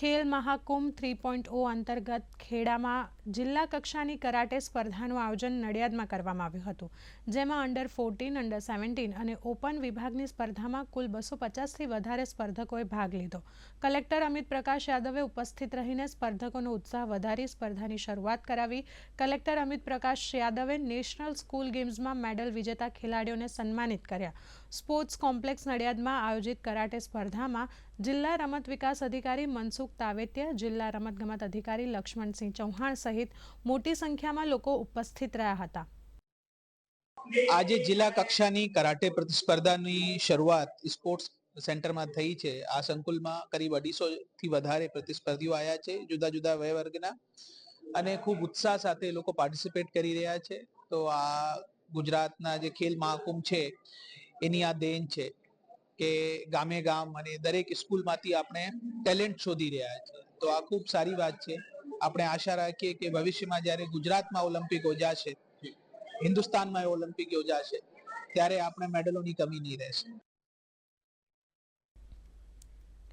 Khel Mahakumbh three point ઓ અંતર્ગત ખેડામાં જિલ્લા કક્ષાની કરાટે સ્પર્ધાનું આયોજન નડિયાદમાં કરવામાં આવ્યું હતું, જેમાં અંડર ફોર્ટીન અંડર સેવન્ટીન અને ઓપન વિભાગની સ્પર્ધામાં કુલ બસો પચાસથી વધારે સ્પર્ધકોએ ભાગ લીધો. કલેક્ટર અમિત પ્રકાશ યાદવે ઉપસ્થિત રહીને સ્પર્ધકોનો ઉત્સાહ વધારી સ્પર્ધાની શરૂઆત કરાવી. કલેક્ટર અમિત પ્રકાશ યાદવે નેશનલ સ્કૂલ ગેમ્સમાં મેડલ વિજેતા ખેલાડીઓને સન્માનિત કર્યા. સ્પોર્ટ્સ કોમ્પ્લેક્સ નડિયાદમાં આયોજિત કરાટે સ્પર્ધામાં જિલ્લા રમત વિકાસ અધિકારી મનસુખ તાવેતિયા જિલ્લા રમતગમત અધિકારી લક્ષ્મણસિંહ ચૌહાણ સહિત મોટી સંખ્યામાં લોકો ઉપસ્થિત રહ્યા હતા. આજે જિલ્લા કક્ષાની કરાટે પ્રતિસ્પર્ધાની શરૂઆત સ્પોર્ટ્સ સેન્ટરમાં થઈ છે. આ સંકુલમાં કરીબ અઢીસો થી વધારે પ્રતિસ્પર્ધીઓ આવ્યા છે, જુદા જુદા વય વર્ગના અને ખૂબ ઉત્સાહ સાથે લોકો પાર્ટિસિપેટ કરી રહ્યા છે. તો આ ગુજરાતના જે ખેલ મહાકુંભ છે, એની આ દેન છે. કે ગામે ગામ અને દરેક સ્કૂલમાંથી આપણે ટેલેન્ટ શોધી રહ્યા છે. તો આ ખૂબ સારી વાત છે. આપણે આશા રાખીએ કે ભવિષ્યમાં જ્યારે ગુજરાતમાં ઓલિમ્પિક યોજાશે, હિન્દુસ્તાનમાં ઓલિમ્પિક યોજાશે, ત્યારે આપણે મેડલોની કમી નહીં રહેશે.